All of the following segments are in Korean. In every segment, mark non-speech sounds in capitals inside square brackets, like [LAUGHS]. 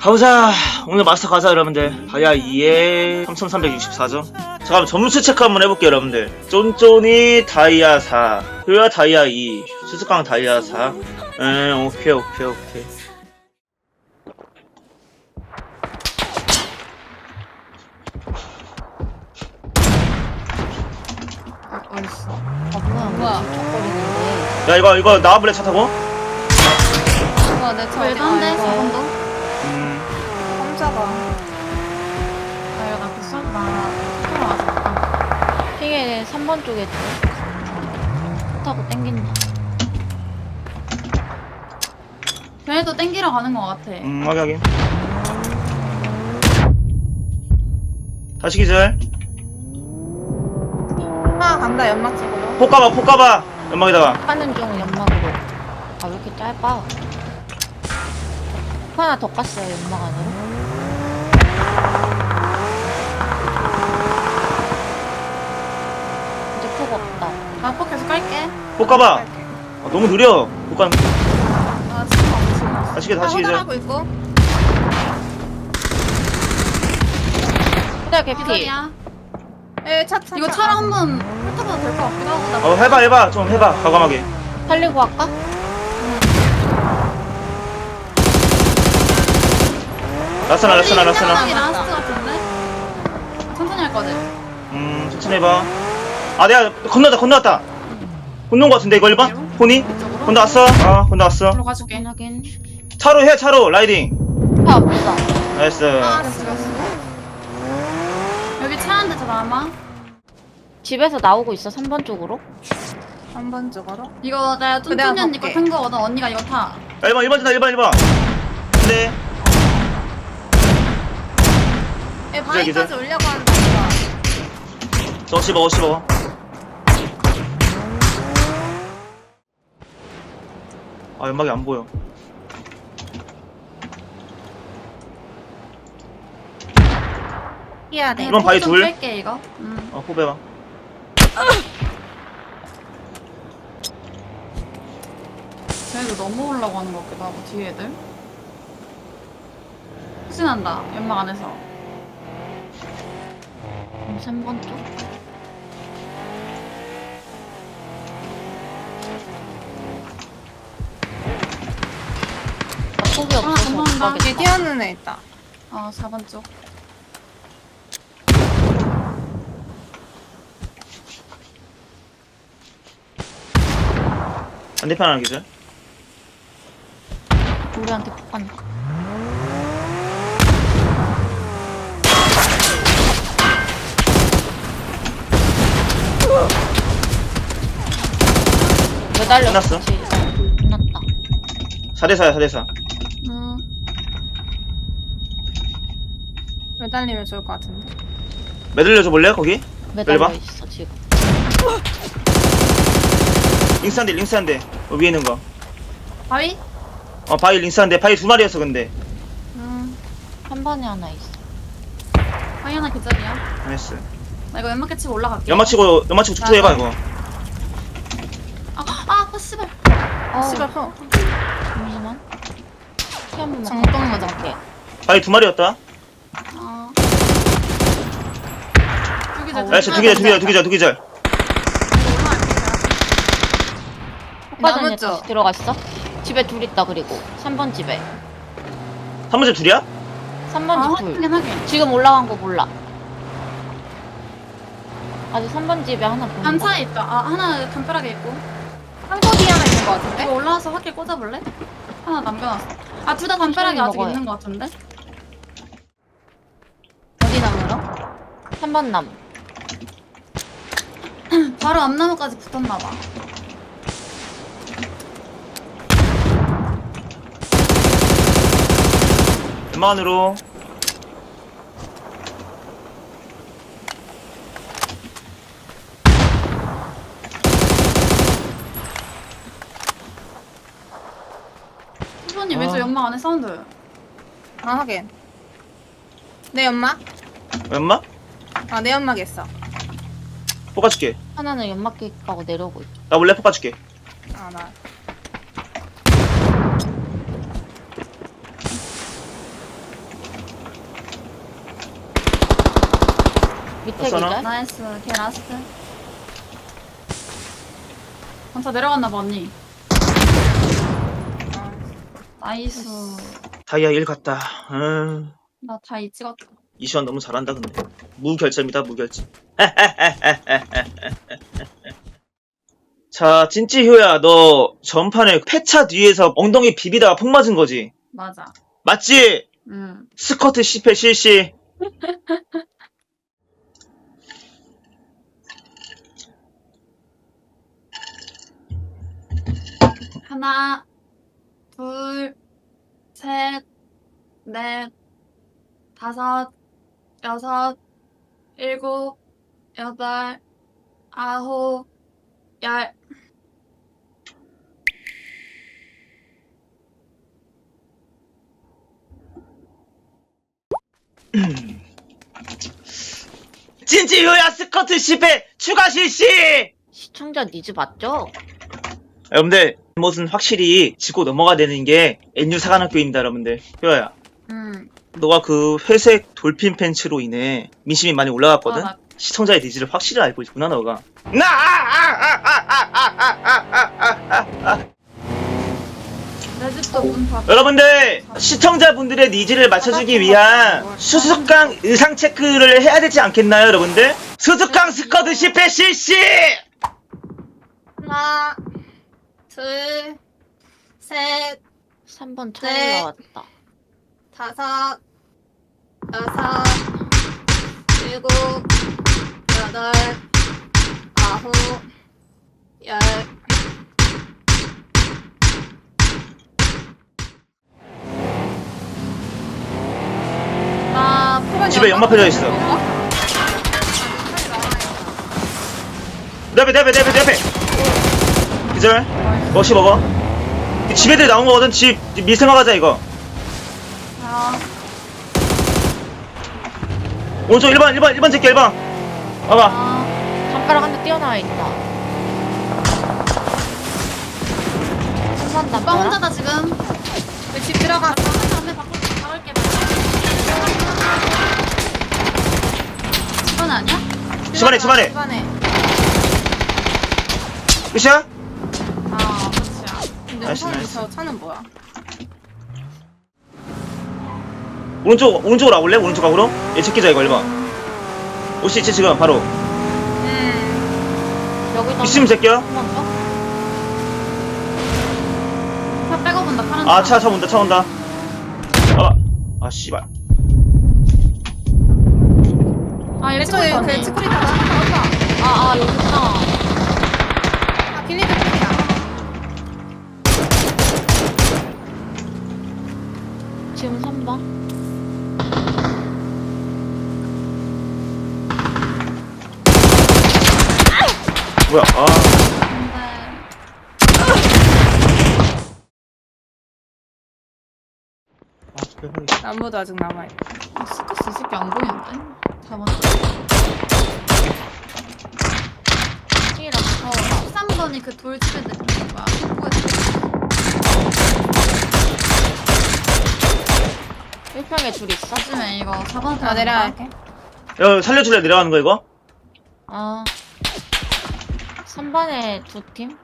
가보자. 오늘 마스터 가자, 여러분들. 다이아 2에 3364점. 잠깐만, 점수 체크 한번 해볼게요, 여러분들. 쫀쫀이 다이아 4. 효야 다이아 2. 수수깡 다이아 4. 음, 오케이, 오케이, 오케이. 아. 아 뭐야 뭐야? 뭐야 야, 이거, 이거 나와볼래, 차 타고? 와, 내차 어디 말도 안 돼, 가? 저건도? 음, 깜짝아. 아, 나 그, 써, 나, 처음 왔었다. 핑에 3번 쪽에 줘 타고 땡긴다 걔네도 땡기러 가는 것 같아. 음, 확인, 확인. 다시 기절. 하나 간다, 연막 찍으러. 폭 가봐, 폭 가봐. 연막에다가. 하는 중 연막으로 아 왜 이렇게 짧아 하나 더 깠어요 연막 안으로 이제 폭 없다 나폭 계속 가봐. 아, 너무 느려. 폭 가는 거. 아, 지금 안 지금. 다시 기절, 다시 있고. 그래 개피. 에, 차, 차. 이거 차. 차로 한번 훑어봐도 될 것 같기도 하고. 나 어, 해봐, 해봐. 좀 해봐. 과감하게. 살리고 할까? 라스나, 라스나, 라스나. 이 라스트 같은데? 천천히 할 거지? 음, 천천히 해봐. 아, 내가 건너다, 건너왔다. 혼는 거 같은데 이거 1번? 혼이? 혼다 왔어? 네. 어, 아 혼다 왔어 들로 가줄게. 네, 차로 해 차로 라이딩 아, 아, 차 없어. 나이스 여기 차 한 대 더 남아. 집에서 나오고 있어 3번 쪽으로. 한번 적어라. 이거 내가 뚱뚱년 이거 탄 거거든. 언니가 이거 타. 1번 1번 진다 1번 1번 근데 바위까지 올려고 하는 거야. 저 15, 15 아, 연막이 안 보여. 해야 돼. 이번 바위 좀 둘. 뺄게, 이거. 음. 어, 포배봐. 쟤네도 넘어오려고 하는 것 같기도 하고, 뒤에 애들. 후진한다, 연막 안에서. 그럼 3번 쪽 폭이 아, 없어서 못 감사합니다. 가겠다 얘 뛰어는 애 있다. 어, 4번 쪽. 반대편 하나 기절. 우리한테 폭 가니까 매달렸어 끝났어? 끝났다 4대4야, 4대4. 매달리면 좋을 것 같은데. 매달려 줘 볼래, 거기? 매달려 봐. 있어 지금 링스 한 대, 링스 한 대. 어, 위에 있는 거. 바위? 어, 바위 링스 한 대. 바위 두 마리였어, 근데. 음. 한 번에 하나 있어 바위 하나 기절이야. 나이스. 나 이거 연막 치고 올라갈게. 연마 치고, 연마 치고 축소해봐, 이거. 아, 아, 아, 씨발. 어 씨발, 커. 잠시만 키 한번만 정돈 맞을게 바위 두 마리였다. 아. 두 기절, 두 나이스, 두 기절, 두 기절, 두 기절, 두 기절. 폭파전에 나무 쪽. 다시 들어갔어? 집에 둘 있다 그리고 3번 집에 3번째 둘이야? 3번 아, 집둘 하긴 하긴. 지금 올라간 거 몰라 아직 3번 집에 하나 보는 거 단차에 있다. 아, 하나 담벼락에 있고. 한거디 하나 있는 것 같은데? 이거 올라와서 확길 꽂아볼래? 하나 남겨놨어. 아, 둘 다 담벼락에 아직 먹어요. 있는 것 같은데? 어디 나무로? 3번 남 [CLEARS THROAT] 바로 앞나무까지 붙었나봐. 연마안으로. 수분이 아. 왼쪽 연막 안에 사운드. 아, 하긴. 내 연막? 연마? 아, 내 연막 있어. 포가줄게. 하나는 연막기 가고 내려오고 있죠. 나 원래 포가줄게. 아, 나. 밑에 기절? 나이스, 걔 라스트. 어, 강차 내려갔나봐, 언니. 나이스. 다이아 1 갔다. 음. 나 다 이 찍었다. 이시원 너무 잘한다 근데. 무결점이다 무결점. [LAUGHS] 자, 찐찌효야, 너 전판에 폐차 뒤에서 엉덩이 비비다가 폭 맞은 거지? 맞아 맞지? 응 스커트 10회 실시. [LAUGHS] 하나, 둘, 셋, 넷, 다섯, 여섯, 일곱, 여덟, 아홉, 열. 찐찌효야, 스커트 10회 추가 실시! 시청자 니즈 맞죠? 여러분들, 무슨 확실히 짚고 넘어가야 되는 게 NU 사관학교입니다, 여러분들. 효야, 응. 너가 그 회색 돌핀 팬츠로 인해 민심이 많이 올라갔거든? 아, 나- 시청자의 니즈를 확실히 알고 있구나, 너가. 나! 내 집도 문 닫. 여러분들 시청자분들의 니즈를 맞춰주기 위한 수수깡 의상 체크를 해야 되지 않겠나요 여러분들? 수수깡 스커트 10회 실시! 하나, 둘, 셋, 3번 차 네. 올라왔다. 다섯, 여섯, 일곱, 여덟, 아홉, 열. 나 포반 집에 연막 펴져 있어. 내 앞에 내 앞에 내 앞에 내 앞에. 기절. 멋이 먹어 집 애들 나온 거거든. 집 밀생화 가자 이거 아, 오른쪽 1번 1번 1번 제끼 1번 봐봐 아, 담가락 한 대 뛰어나와 있다. 3번 오빠 담가락? 혼자다 지금. 집 들어가. 담배 바꿔 나올게. 이건 아니야? 집안에 집안에 집안에. 끝이야? 아, 그렇지야. 근데 나이스, 나이스. 저 차는 뭐야? 오른쪽 오른쪽으로 와볼래? 오른쪽 각으로? 얘 제끼자 이거 1번 올수 있지 지금 바로 음. 여기다 있으면 제껴 한번 더? 차 빼고 본다, 파란 아, 차, 차 온다, 차 온다. 아, 아, 씨발. 아, 이렇게 왼쪽에 보니. 그 치쿠리타 나왔다. 아, 아, 여기구나. 아, 빌리드 쪽이야. 지금 3번. 뭐야, 아. 근데 아, 나무도 아직 남아있다. 스커스 이 새끼 안 보이는데? 잡았 7이랑 무서워. 13번이 그 돌집에 내는 거야. 폭포에서. 1평에 둘 있어? 요즘에 이거 4번 나 내려갈게. 야, 살려줄래? 내려가는 거, 이거? 아. 3번에 두 팀?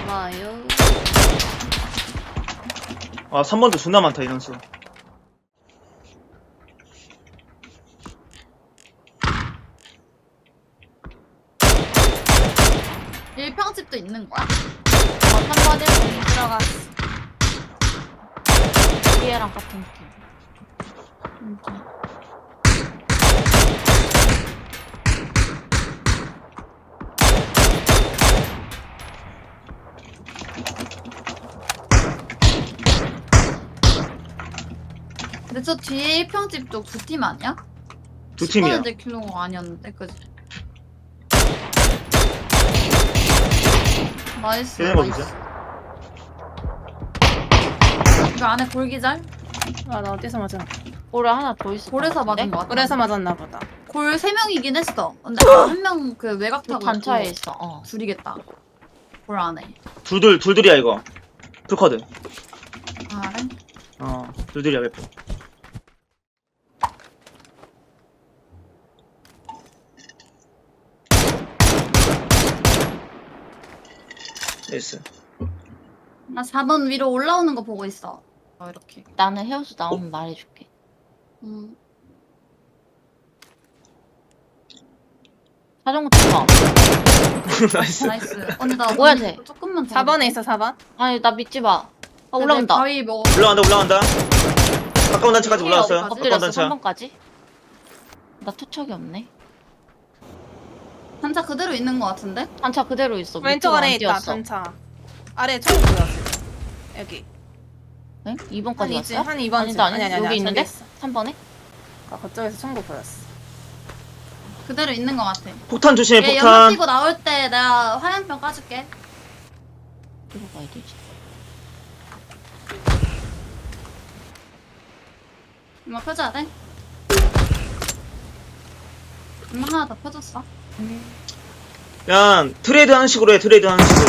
고마워요. 아, 3번도 존나 많다, 인원수. 일평집도 있는 거야? 어, 3번 1평 들어가. 위에랑 같은 팀. 근데 저 뒤에 일평집 쪽 두 팀 아니야? 두 팀이야. 10번인데 킬로가 아니었는데, 그지? 나이스. 거 나이스. 보자. 이거 안에 골기절? 아, 나 어디서 맞았 볼에 하나 더 있어. 골에서 맞은 거 같아. 그래서 맞았나 보다. 골 3명이긴 했어. 근데 한 명 그 외곽 그 타고 단차에 있고 있어. 어. 줄이겠다. 골 안에. 둘둘, 둘둘이야, 이거. 풀커드. 아, 그래? 어, 둘둘이야, 웨프. 나이스. 나 4번 위로 올라오는 거 보고 있어. 어, 이렇게. 나는 헤어스 나오면 말해줄게. 음. 자전거 타봐. 나이스. 나이스. 언니 나 뭐야, 쟤? 조금만 더. 4번에 있어 4번 아니 나 믿지 마. 아 올라온다. 바위 뭐 올라간다 올라간다. 가까운 단차까지 올라왔어요. 가까운 엎드렸어 단차. 3번까지. 나 투척이 없네. 단차 그대로 있는 거 같은데? 단차 그대로 있어. 왼쪽 밑으로 아래에 안 있다 뛰었어. 단차 아래 총 보여 여기 네? 2번까지 한 이지 갔어요? 한 2번 아니다 아니, 여기 있는데? 있어. 3번에? 아, 그쪽에서 총구 보였어 그대로 있는 거 같아. 폭탄 조심해 얘 연막 폭탄. 끼고 나올 때 내가 화염병 까줄게. 이거 가야 되지. 연막 펴줘야 돼? 연막 하나 더 펴줬어. 그냥 트레이드 하는 식으로 해 트레이드 하는 식으로.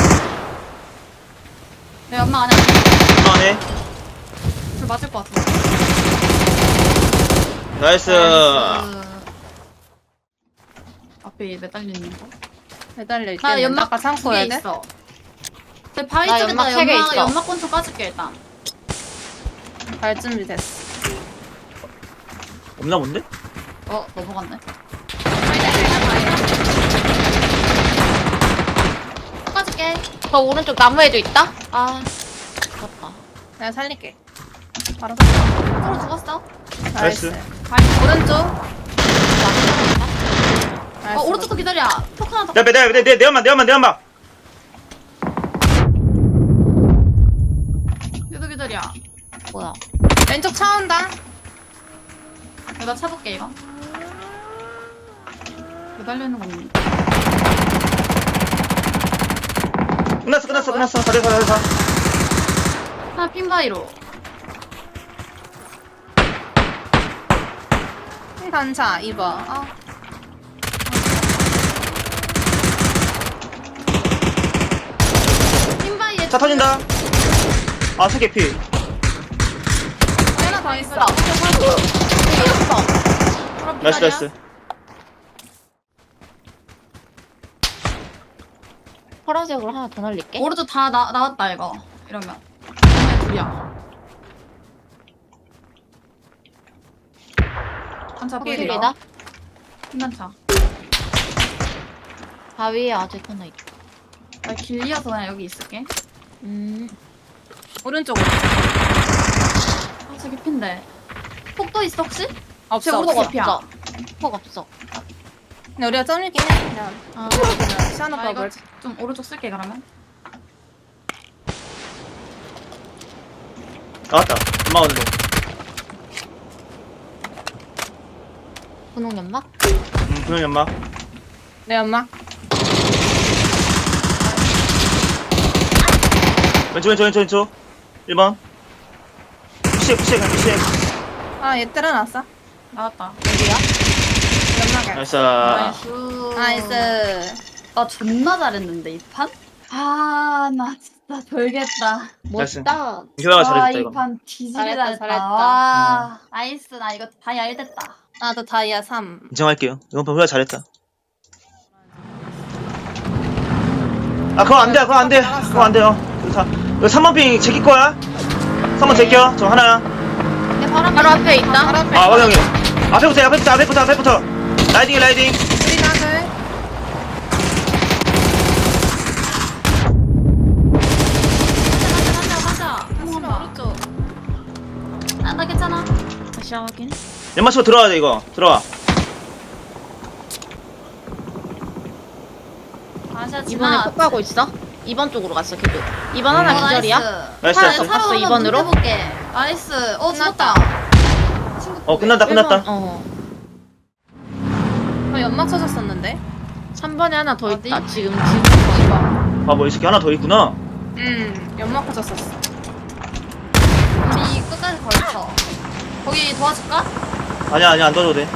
내 연막 안에 그만해. 불 맞을 것 같아. 나이스. 나이스. 앞에 매달려 있는 거. 매달려 나 있겠는데 연막 아까 창고 해야 돼? 있어. 내 바위 나 쪽에다 연막 연막, 세개 있어. 연막 권총 까줄게 일단. 갈 준비 됐어 없나 본데? 어 넘어갔네. 까줄게. 저 오른쪽 나무에도 있다? 아 죽었다. 내가 살릴게 바로 살려 서로 죽었어. 나이스 나이스. 바위. 오른쪽 어 나이스. 오른쪽도 기다려. 폭 하나 더. 내, 내, 내, 내, 내 엄마, 내 엄마, 내 엄마. 얘도 기다려. 뭐야? 왼쪽 차 온다 내가 차볼게 이거. 매달려 있는 거 없니? 끝났어, 끝났어, 끝났어. 다 돼서, 다 돼서. 하나 핀 바위로. 단차 2번 아 핀 바위에. 차 터진다. 아, 세개 피. 하나 더 있어 나이스, 나이스. 파란색으로 하나 더 날릴게. 오른쪽 다 나, 나왔다 이거. 이러면. 둘이야. 한차. 길이다. 핀단차. 바위에 아직 하나 있다. 나 길리어서 그냥 여기 있을게. 음. 오른쪽으로 아 저기 핀데. 폭도 있어 혹시? 없어 쟤 오른쪽 없어. 폭 없어. 근데 우리가 점이긴 해 그냥 아, 시안 나 오빠 이거 뭘 좀 오른쪽 쓸게 그러면. 나왔다. 엄마 오는 거. 분홍 연막? 음, 분명 연막. 내 엄마 왼쪽, 왼쪽, 왼쪽, 왼쪽. 1번. 푸시해, 푸시해, 그냥 푸시해. 아 얘 때려놨어 나왔다. 여기야? 연막에 나이스. 나이스. 나이스 나 존나 잘했는데 이 판? 아 나 진짜 별겠다. 나이스. 멋있다. 효야가 잘해줬다, 이거. 이판 뒤지게 잘했다, 잘했다. 잘했다. 와 나이스 나 이거 다이 알됐다. 나도 다이아 3 인정할게요. 이번 판 효야 잘했다. 아, 그거 안 돼, 그거 안 돼. 그거 안 돼요. 자, 이거 3번 핑 제기 거야. 3번 제껴. 저 하나야. 내 바로, 바로 앞에 있다. 아, 왕형이. 앞에부터, 앞에부터, 앞에부터, 앞에부터. 라이딩, 라이딩. 다시 확인. 연마 치고 들어와야 돼, 이거. 들어와. 아시아 이번에 폭 가고 있어? 2번 쪽으로 갔어, 걔도. 2번 하나 음. 기절이야? 나이스, 사, 나이스. 봤어, 이번으로? 해볼게. 나이스. 어. 죽었다. 친구 어, 끝났다, 끝났다. 어. 어, 연막 쳐줬었는데 3번에 하나 더 어디? 있다. 지금 지금 거 이거. 아, 뭐, 이 새끼 하나 더 있구나. 음 연막 쳐줬었어 우리 끝까지 걸쳐. 거기 도와줄까? 아니야, 아니야, 안 도와줘도 돼.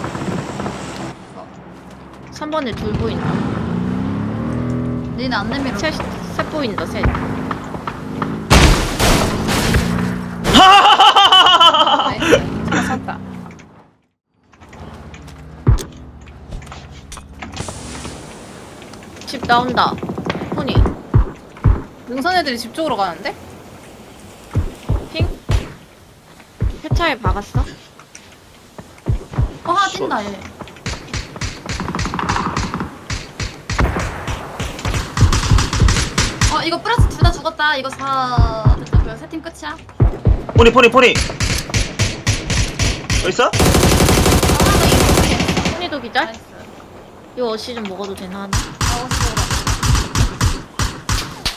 3번에 둘 보인다. 니네 안 내밀어. 셋, 셋 보인다, 셋. 잘 쳤다 집 나온다. 혼이. 능선 애들이 집 쪽으로 가는데? 차에 박았어? 어 하나 뛴다 얘 어, 이거 플러스 둘 다 죽었다. 이거 4, 됐다. 그 세팀 끝이야. 포니 포니 포니 어디 있어? 아, 나 이거 손이도 기절? 나이스. 이거 어시 좀 먹어도 되나 하나? 아, 어시적으로.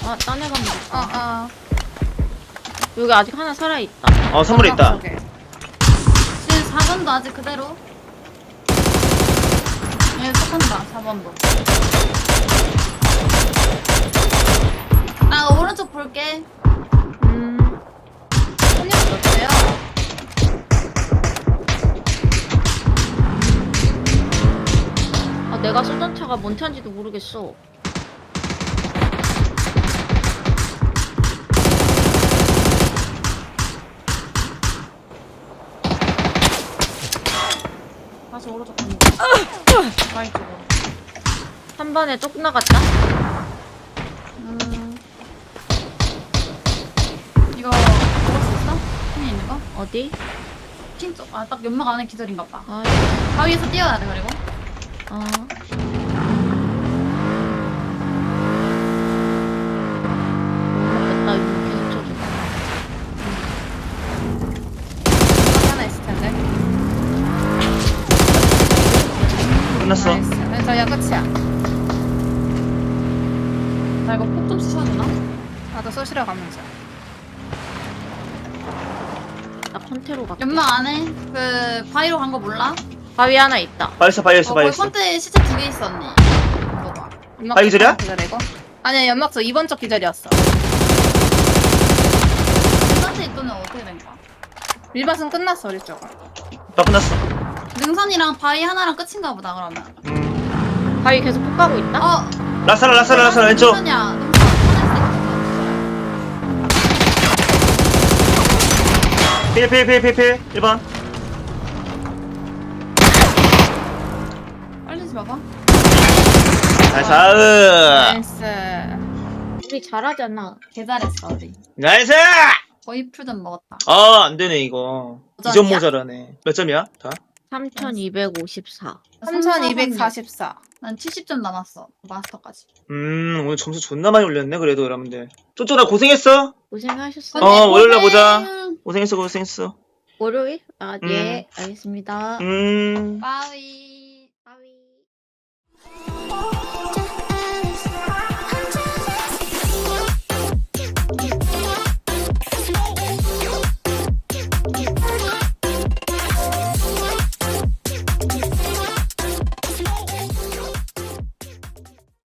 아, 딴 애가 먹었다. 어, 어. 여기 아직 하나 살아있다. 어 선물에 있다 저기. 지금 4번도 아직 그대로. 얘 속한다, 4번도. 나 오른쪽 볼게. 음, 손님 어때요? 아, 내가 쏘던 차가 뭔 차인지도 모르겠어. 다시 오른쪽 간다. 마이 쪽으로. 한 번에 쪽 나갔다? 음. 이거 먹을 수 있어? 핀이 있는 거? 어디? 핀 쪽. 아, 딱 연막 안에 기절인가 봐. 아, 바위에서 뛰어야 돼, 그리고. 어. 됐다, 이거 계속 쳐줘. 집 하나 있을 텐데. 끝났어 나이스. 네, 저야 끝이야. 나 이거 폭좀 쑤셔야 되나? 나도 쏘시러 가면서. 나 컨테로 갈게. 연막 안에 그 바위로 간 거 몰라? 바위 하나 있다. 바이스 바이스 어, 거기 바이스 폰트에 시체 두 개. 먹어봐. 연막 아, 기절이야? 기절이고? 아니야, 연막서 2번 쪽 기절이었어. 폰트에 있던 애 어떻게 된 거야? 밀밭은 끝났어, 우리 쪽은. 나 끝났어 능선이랑 바위 하나랑 끝인가 보다, 그러면. 음 바위 계속 폭 가고 있다? 어, 라사라 라사라 라사라 왼쪽 능선이야. 능선. 필필필필필 1번 빨리 좀 봐봐. 나이스 아으 나이스. 우리 잘하잖아. 개 잘했어, 우리. 나이스 거의 풀전 먹었다. 아 안되네 이거? 2점 모자라네 몇 점이야? 다? 3254. 3244. 난 70점 남았어. 마스터까지. 음 오늘 점수 존나 많이 올렸네 그래도 여러분들 쪼쪼나 고생했어 고생하셨어. 어, 언니, 월요일날. 보자. 고생했어 고생했어 월요일? 아, 예, 알겠습니다. 음 바위.